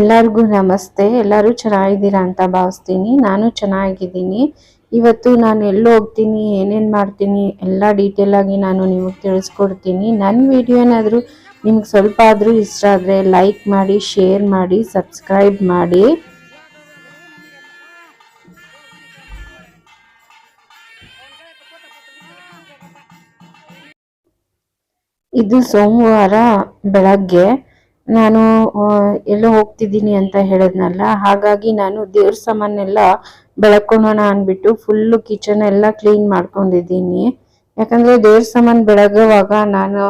ಎಲ್ಲರಿಗೂ ನಮಸ್ತೆ. ಎಲ್ಲರೂ ಚೆನ್ನಾಗಿದ್ದೀರಾ ಅಂತ ಭಾವಿಸ್ತೀನಿ. ನಾನು ಚೆನ್ನಾಗಿದ್ದೀನಿ. ಇವತ್ತು ನಾನು ಎಲ್ಲೋ ಹೋಗ್ತೀನಿ, ಏನೇನು ಮಾಡ್ತೀನಿ, ಎಲ್ಲ ಡೀಟೇಲಾಗಿ ನಾನು ನಿಮಗೆ ತಿಳಿಸ್ಕೊಡ್ತೀನಿ. ನನ್ನ ವಿಡಿಯೋ ಏನಾದರೂ ನಿಮ್ಗೆ ಸ್ವಲ್ಪ ಆದರೂ ಇಷ್ಟ ಆದರೆ ಲೈಕ್ ಮಾಡಿ ಶೇರ್ ಮಾಡಿ ಸಬ್ಸ್ಕ್ರೈಬ್ ಮಾಡಿ. ಇದು ಸೋಮವಾರ ಬೆಳಗ್ಗೆ ನಾನು ಎಲ್ಲೋ ಹೋಗ್ತಿದ್ದೀನಿ ಅಂತ ಹೇಳಿದ್ನಲ್ಲ, ಹಾಗಾಗಿ ನಾನು ದೇವ್ರ ಸಾಮಾನೆಲ್ಲ ಬೆಳಕೊಳ್ಳೋಣ ಅಂದ್ಬಿಟ್ಟು ಫುಲ್ಲು ಕಿಚನ್ ಎಲ್ಲ ಕ್ಲೀನ್ ಮಾಡ್ಕೊಂಡಿದ್ದೀನಿ. ಯಾಕಂದ್ರೆ ದೇವ್ರ ಸಾಮಾನು ಬೆಳಗುವಾಗ ನಾನು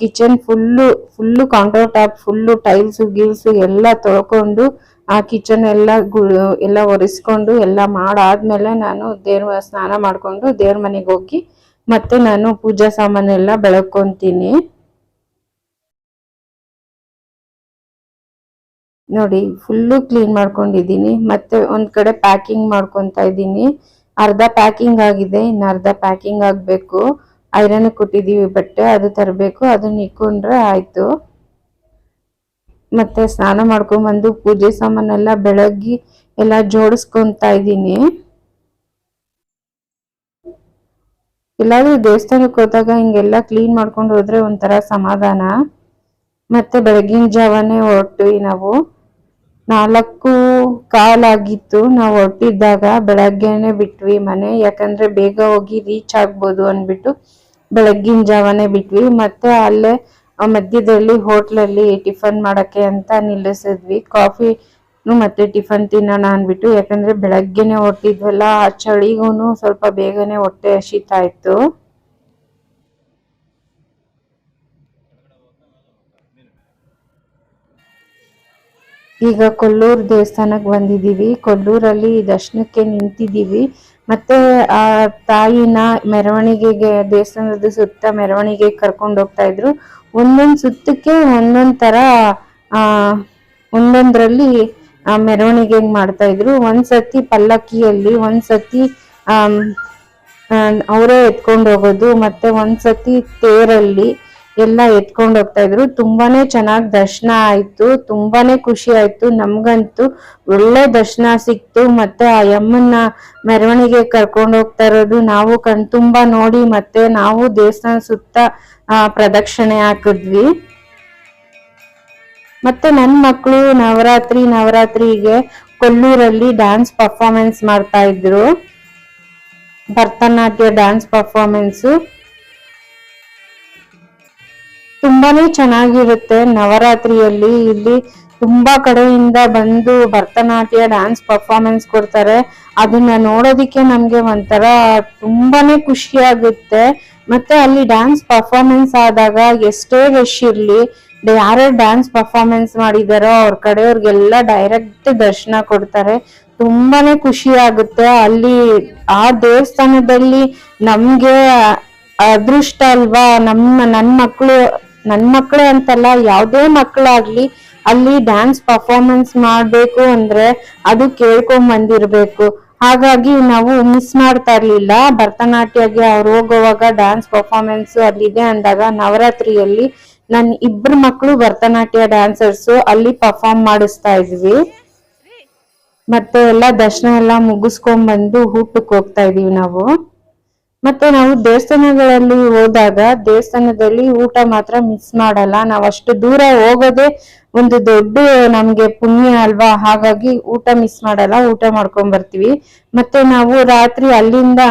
kitchen full full counter top full tiles ಗೀಲ್ಸು ಎಲ್ಲ ತೊಳ್ಕೊಂಡು ಆ ಕಿಚನ್ ಎಲ್ಲ ಗು, ಎಲ್ಲ ಒರೆಸ್ಕೊಂಡು ಎಲ್ಲ ಮಾಡಾದ್ಮೇಲೆ ನಾನು ದೇವ್ರ ಸ್ನಾನ ಮಾಡಿಕೊಂಡು ದೇವ್ರ ಮನೆಗೆ ಹೋಗಿ ಮತ್ತೆ ನಾನು ಪೂಜಾ ಸಾಮಾನೆಲ್ಲ ಬೆಳಕೊಂತೀನಿ. ನೋಡಿ ಫುಲ್ಲು ಕ್ಲೀನ್ ಮಾಡ್ಕೊಂಡಿದ್ದೀನಿ. ಮತ್ತೆ ಒಂದ್ ಕಡೆ ಪ್ಯಾಕಿಂಗ್ ಮಾಡ್ಕೊತಾ ಇದ್ದೀನಿ. ಅರ್ಧ ಪ್ಯಾಕಿಂಗ್ ಆಗಿದೆ, ಇನ್ನು ಅರ್ಧ ಪ್ಯಾಕಿಂಗ್ ಆಗಬೇಕು. ಐರನ್ ಕೊಟ್ಟಿದ್ದೀವಿ ಬಟ್ಟೆ, ಅದು ತರಬೇಕು ಅದನ್ನ ಇಕ್ಕೊಂಡ್ರೆ ಆಯಿತು. ಮತ್ತೆ ಸ್ನಾನ ಮಾಡ್ಕೊಂಬಂದು ಪೂಜೆ ಸಾಮಾನೆಲ್ಲ ಬೆಳಗ್ಗೆ ಎಲ್ಲ ಜೋಡಿಸ್ಕೊತಾ ಇದ್ದೀನಿ. ಎಲ್ಲಾದ್ರೂ ದೇವಸ್ಥಾನಕ್ಕೆ ಹೋದಾಗ ಹಿಂಗೆಲ್ಲ ಕ್ಲೀನ್ ಮಾಡ್ಕೊಂಡು ಹೋದ್ರೆ ಒಂಥರ ಸಮಾಧಾನ. ಮತ್ತೆ ಬೆಳಗಿನ ಜಾವನೇ ಹೊರಟ್ವಿ ನಾವು. ನಾಲ್ಕು ಕಾಲಾಗಿತ್ತು. ನಾವು ಹೊರಟಿದ್ದಾಗ ಬೆಳಗ್ಗೆನೆ ಬಿಟ್ವಿ ಮನೆ. ಯಾಕಂದ್ರೆ ಬೇಗ ಹೋಗಿ ರೀಚ್ ಆಗ್ಬೋದು ಅನ್ಬಿಟ್ಟು ಬೆಳಗ್ಗಿನ ಜಾವನೇ ಬಿಟ್ವಿ. ಮತ್ತೆ ಅಲ್ಲೇ ಮಧ್ಯದಲ್ಲಿ ಹೋಟ್ಲಲ್ಲಿ ಟಿಫನ್ ಮಾಡಕ್ಕೆ ಅಂತ ನಿಲ್ಲಿಸಿದ್ವಿ. ಕಾಫಿ ಮತ್ತೆ ಟಿಫನ್ ತಿನ್ನೋಣ ಅನ್ಬಿಟ್ಟು ಯಾಕಂದ್ರೆ ಬೆಳಗ್ಗೆನೆ ಹೊರಟಿದ್ವಲ್ಲ, ಆ ಚಳಿಗೂ ಸ್ವಲ್ಪ ಬೇಗನೆ ಹೊಟ್ಟೆ ಹಸಿತಾ ಇತ್ತು. ಈಗ ಕೊಲ್ಲೂರು ದೇವಸ್ಥಾನಕ್ಕೆ ಬಂದಿದ್ದೀವಿ ಕೊಲ್ಲೂರಲ್ಲಿ ದರ್ಶನಕ್ಕೆ ನಿಂತಿದ್ದೀವಿ ಮತ್ತೆ ಆ ತಾಯಿನ ಮೆರವಣಿಗೆಗೆ ದೇವಸ್ಥಾನದ ಸುತ್ತ ಮೆರವಣಿಗೆ ಕರ್ಕೊಂಡು ಹೋಗ್ತಾ ಇದ್ರು. ಒಂದೊಂದ್ ಸುತ್ತಕ್ಕೆ ಒಂದೊಂದ್ ತರ ಆ ಒಂದೊಂದ್ರಲ್ಲಿ ಆ ಮೆರವಣಿಗೆ ಮಾಡ್ತಾ ಇದ್ರು. ಒಂದ್ಸತಿ ಪಲ್ಲಕ್ಕಿಯಲ್ಲಿ ಒಂದ್ಸತಿ ಆ, ಅವರೇ ಎತ್ಕೊಂಡು ಹೋಗೋದು. ಮತ್ತೆ ಒಂದ್ಸತಿ ತೇರಲ್ಲಿ ಎಲ್ಲ ಎತ್ಕೊಂಡು ಹೋಗ್ತಾ ಇದ್ರು. ತುಂಬಾನೇ ಚೆನ್ನಾಗ್ ದರ್ಶನ ಆಯ್ತು. ತುಂಬಾನೇ ಖುಷಿ ಆಯ್ತು. ನಮ್ಗಂತೂ ಒಳ್ಳೆ ದರ್ಶನ ಸಿಕ್ತು. ಮತ್ತೆ ಆ ಯಮ್ಮನ್ನ ಮೆರವಣಿಗೆ ಕರ್ಕೊಂಡು ಹೋಗ್ತಾ ಇರೋದು ನಾವು ಕಣ್ತುಂಬಾ ನೋಡಿ ಮತ್ತೆ ನಾವು ದೇವಸ್ಥಾನ ಸುತ್ತ ಪ್ರದಕ್ಷಿಣೆ ಹಾಕಿದ್ವಿ. ಮತ್ತೆ ನನ್ನ ಮಕ್ಕಳು ನವರಾತ್ರಿ, ನವರಾತ್ರಿಗೆ ಕೊಲ್ಲೂರಲ್ಲಿ ಡ್ಯಾನ್ಸ್ ಪರ್ಫಾರ್ಮೆನ್ಸ್ ಮಾಡ್ತಾ ಇದ್ರು. ಭರತನಾಟ್ಯ ಡ್ಯಾನ್ಸ್ ಪರ್ಫಾರ್ಮೆನ್ಸ್ ತುಂಬಾನೇ ಚೆನ್ನಾಗಿರುತ್ತೆ. ನವರಾತ್ರಿಯಲ್ಲಿ ಇಲ್ಲಿ ತುಂಬಾ ಕಡೆಯಿಂದ ಬಂದು ಭರತನಾಟ್ಯ ಡ್ಯಾನ್ಸ್ ಪರ್ಫಾರ್ಮೆನ್ಸ್ ಕೊಡ್ತಾರೆ. ಅದನ್ನ ನೋಡೋದಿಕ್ಕೆ ನಮ್ಗೆ ಒಂಥರ ತುಂಬಾನೇ ಖುಷಿ ಆಗುತ್ತೆ ಮತ್ತೆ ಅಲ್ಲಿ ಡ್ಯಾನ್ಸ್ ಪರ್ಫಾರ್ಮೆನ್ಸ್ ಆದಾಗ ಎಷ್ಟೇ ರಶ್ ಇರ್ಲಿ, ಯಾರೇ ಡ್ಯಾನ್ಸ್ ಪರ್ಫಾರ್ಮೆನ್ಸ್ ಮಾಡಿದಾರೋ ಅವ್ರ ಕಡೆಯವ್ರಿಗೆಲ್ಲ ಡೈರೆಕ್ಟ್ ದರ್ಶನ ಕೊಡ್ತಾರೆ. ತುಂಬಾನೇ ಖುಷಿ ಆಗುತ್ತೆ ಅಲ್ಲಿ ಆ ದೇವಸ್ಥಾನದಲ್ಲಿ ನಮ್ಗೆ ಅದೃಷ್ಟ ಅಲ್ವಾ? ನಮ್ಮ, ನನ್ ಮಕ್ಳು ನನ್ ಮಕ್ಳು ಅಂತಲ್ಲ, ಯಾವ್ದೇ ಮಕ್ಳಾಗ್ಲಿ ಅಲ್ಲಿ ಡ್ಯಾನ್ಸ್ ಪರ್ಫಾರ್ಮೆನ್ಸ್ ಮಾಡ್ಬೇಕು ಅಂದ್ರೆ ಅದು ಕೇಳ್ಕೊಂಡ್ ಬಂದಿರ್ಬೇಕು. ಹಾಗಾಗಿ ನಾವು ಮಿಸ್ ಮಾಡ್ತಾ ಇರ್ಲಿಲ್ಲ. ಭರತನಾಟ್ಯಗೆ ಅವ್ರು ಹೋಗುವಾಗ ಡ್ಯಾನ್ಸ್ ಪರ್ಫಾರ್ಮೆನ್ಸ್ ಅಲ್ಲಿದೆ ಅಂದಾಗ ನವರಾತ್ರಿಯಲ್ಲಿ ನನ್ ಇಬ್ರು ಮಕ್ಳು ಭರತನಾಟ್ಯ ಡ್ಯಾನ್ಸರ್ಸ್ ಅಲ್ಲಿ ಪರ್ಫಾರ್ಮ್ ಮಾಡಿಸ್ತಾ ಇದ್ವಿ. ಮತ್ತೆ ಎಲ್ಲ ದರ್ಶನ ಎಲ್ಲ ಮುಗಿಸ್ಕೊಂಡ್ ಬಂದು ಊಟಕ್ಕೆ ಹೋಗ್ತಾ ಇದೀವಿ ನಾವು. ಮತ್ತೆ ನಾವು ದೇವಸ್ಥಾನಗಳಲ್ಲಿ ಹೋದಾಗ ದೇವಸ್ಥಾನದಲ್ಲಿ ಊಟ ಮಾತ್ರ ಮಿಸ್ ಮಾಡಲ್ಲ. ನಾವ್ ಅಷ್ಟು ದೂರ ಹೋಗೋದೇ ಒಂದು ದೊಡ್ಡ ನಮ್ಗೆ ಪುಣ್ಯ ಅಲ್ವಾ? ಹಾಗಾಗಿ ಊಟ ಮಿಸ್ ಮಾಡಲ್ಲ, ಊಟ ಮಾಡ್ಕೊಂಡ್ ಬರ್ತೀವಿ. ಮತ್ತೆ ನಾವು ರಾತ್ರಿ ಅಲ್ಲಿಂದ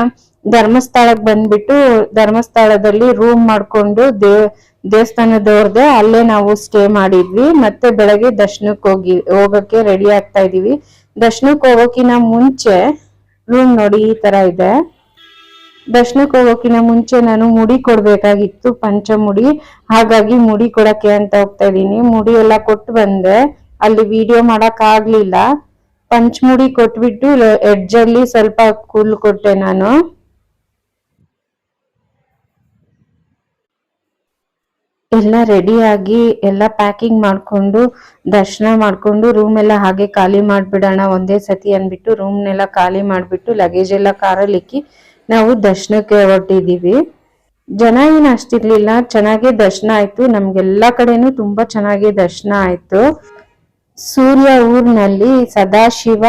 ಧರ್ಮಸ್ಥಳಕ್ ಬಂದ್ಬಿಟ್ಟು ಧರ್ಮಸ್ಥಳದಲ್ಲಿ ರೂಮ್ ಮಾಡ್ಕೊಂಡು ದೇವ್ ದೇವಸ್ಥಾನದವ್ರದ್ದೆ ಅಲ್ಲೇ ನಾವು ಸ್ಟೇ ಮಾಡಿದ್ವಿ. ಮತ್ತೆ ಬೆಳಗ್ಗೆ ದರ್ಶನಕ್ಕೆ ಹೋಗಿ, ಹೋಗಕ್ಕೆ ರೆಡಿ ಆಗ್ತಾ ಇದೀವಿ. ದರ್ಶನಕ್ಕೆ ಹೋಗೋಕಿನ ಮುಂಚೆ ರೂಮ್ ನೋಡಿ ಈ ತರ ಇದೆ. ದರ್ಶನಕ್ಕೆ ಹೋಗೋಕಿನ ಮುಂಚೆ ನಾನು ಮುಡಿ ಕೊಡ್ಬೇಕಾಗಿತ್ತು, ಪಂಚಮುಡಿ. ಹಾಗಾಗಿ ಮುಡಿ ಕೊಡಕ್ಕೆ ಅಂತ ಹೋಗ್ತಾ ಇದೀನಿ ಮುಡಿ ಎಲ್ಲ ಕೊಟ್ಟು ಬಂದೆ. ಅಲ್ಲಿ ವಿಡಿಯೋ ಮಾಡಕ್ ಆಗ್ಲಿಲ್ಲ ಪಂಚಮುಡಿ ಕೊಟ್ಬಿಟ್ಟು ಎಡ್ಜ್ ಅಲ್ಲಿ ಸ್ವಲ್ಪ ಕೂಲ್ ಕೊಟ್ಟೆ ನಾನು. ಎಲ್ಲ ರೆಡಿಯಾಗಿ ಎಲ್ಲ ಪ್ಯಾಕಿಂಗ್ ಮಾಡ್ಕೊಂಡು, ದರ್ಶನ ಮಾಡ್ಕೊಂಡು ರೂಮ್ ಎಲ್ಲ ಹಾಗೆ ಖಾಲಿ ಮಾಡ್ಬಿಡೋಣ ಒಂದೇ ಸತಿ ಅನ್ಬಿಟ್ಟು ರೂಮ್ನೆಲ್ಲ ಖಾಲಿ ಮಾಡ್ಬಿಟ್ಟು ಲಗೇಜ್ ಎಲ್ಲ ಕಾರಲ್ಲಿ ಇಕ್ಕಿ ನಾವು ದರ್ಶನಕ್ಕೆ ಹೊರಟಿದ್ದೀವಿ. ಜನ ಏನು ಅಷ್ಟಿರ್ಲಿಲ್ಲ, ಚೆನ್ನಾಗಿ ದರ್ಶನ ಆಯ್ತು. ನಮ್ಗೆಲ್ಲಾ ಕಡೆನೂ ತುಂಬಾ ಚೆನ್ನಾಗಿ ದರ್ಶನ ಆಯ್ತು. ಸೂರ್ಯ ಊರಿನಲ್ಲಿ ಸದಾಶಿವ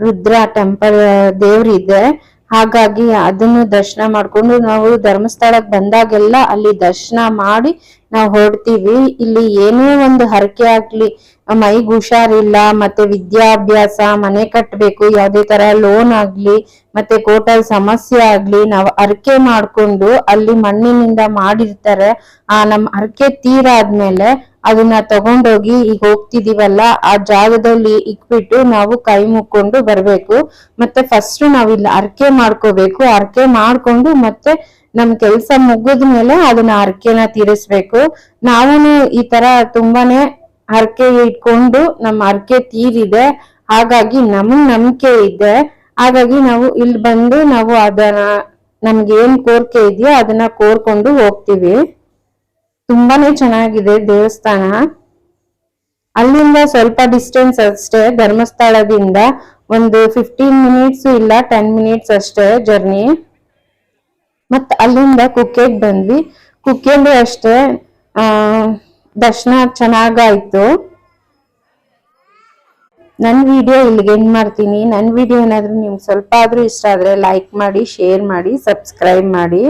ರುದ್ರ ಟೆಂಪಲ್, ದೇವ್ರಿದೆ. ಹಾಗಾಗಿ ಅದನ್ನು ದರ್ಶನ ಮಾಡ್ಕೊಂಡು ನಾವು ಧರ್ಮಸ್ಥಳಕ್ಕೆ ಬಂದಾಗೆಲ್ಲ ಅಲ್ಲಿ ದರ್ಶನ ಮಾಡಿ ನಾವು ಹೊರಡ್ತೀವಿ. ಇಲ್ಲಿ ಏನೇ ಒಂದು ಹರಕೆ ಆಗ್ಲಿ, ಮೈಗ್ ಹುಷಾರಿಲ್ಲ, ಮತ್ತೆ ವಿದ್ಯಾಭ್ಯಾಸ, ಮನೆ ಕಟ್ಟಬೇಕು ಯಾವುದೇ ತರ ಲೋನ್ ಆಗ್ಲಿ, ಮತ್ತೆ ಕೋಟಲ್ ಸಮಸ್ಯೆ ಆಗ್ಲಿ, ನಾವು ಅರ್ಕೆ ಮಾಡ್ಕೊಂಡು ಅಲ್ಲಿ ಮಣ್ಣಿನಿಂದ ಮಾಡಿರ್ತಾರೆ. ಆ ನಮ್ ಅರ್ಕೆ ತೀರಾದ್ಮೇಲೆ ಅದನ್ನ ತಗೊಂಡೋಗಿ ಈಗ ಹೋಗ್ತಿದೀವಲ್ಲ, ಆ ಜಾಗದಲ್ಲಿ ಇಕ್ಬಿಟ್ಟು ನಾವು ಕೈ ಮುಕ್ಕೊಂಡು ಬರ್ಬೇಕು. ಮತ್ತೆ ಫಸ್ಟ್ ನಾವ್ ಇಲ್ಲಿ ಅರ್ಕೆ ಮಾಡ್ಕೋಬೇಕು. ಅರ್ಕೆ ಮಾಡ್ಕೊಂಡು ಮತ್ತೆ ನಮ್ ಕೆಲ್ಸ ಮುಗಿದ ಮೇಲೆ ಅದನ್ನ ಅರ್ಕೆನ ತೀರಿಸ್ಬೇಕು. ನಾವು ಈ ತರ ತುಂಬಾನೇ ಹರಕೆ ಇಟ್ಕೊಂಡು ನಮ್ಮ ಹರಕೆ ತೀರಿದೆ. ಹಾಗಾಗಿ ನಮಗ್ ನಂಬಿಕೆ ಇದೆ. ಹಾಗಾಗಿ ನಾವು ಇಲ್ಲಿ ಬಂದು ನಾವು ಅದನ್ನ ನಮ್ಗೆ ಏನ್ ಕೋರಿಕೆ ಇದೆಯೋ ಅದನ್ನ ಕೋರ್ಕೊಂಡು ಹೋಗ್ತೀವಿ. ತುಂಬಾನೇ ಚೆನ್ನಾಗಿದೆ ದೇವಸ್ಥಾನ. ಅಲ್ಲಿಂದ ಸ್ವಲ್ಪ ಡಿಸ್ಟೆನ್ಸ್ ಅಷ್ಟೇ, ಧರ್ಮಸ್ಥಳದಿಂದ ಒಂದು ಫಿಫ್ಟೀನ್ ಮಿನಿಟ್ಸ್ ಇಲ್ಲ ಟೆನ್ ಮಿನಿಟ್ಸ್ ಅಷ್ಟೇ ಜರ್ನಿ ಮತ್ ಅಲ್ಲಿಂದ ಕುಕ್ಕೆಗ್ ಬಂದ್ವಿ. ಕುಕ್ಕೆಲ್ಲೂ ಅಷ್ಟೇ ದರ್ಶನ ಚೆನ್ನಾಗಾಯ್ತು ನನ್ನ ವಿಡಿಯೋ ಇಲ್ಲಿಗೆ ಎಂಡ್ ಮಾಡ್ತೀನಿ. ನನ್ನ ವಿಡಿಯೋ ಏನಾದರೂ ನಿಮ್ಗೆ ಸ್ವಲ್ಪ ಆದ್ರೂ ಇಷ್ಟ ಆದ್ರೆ ಲೈಕ್ ಮಾಡಿ ಶೇರ್ ಮಾಡಿ ಸಬ್ಸ್ಕ್ರೈಬ್ ಮಾಡಿ.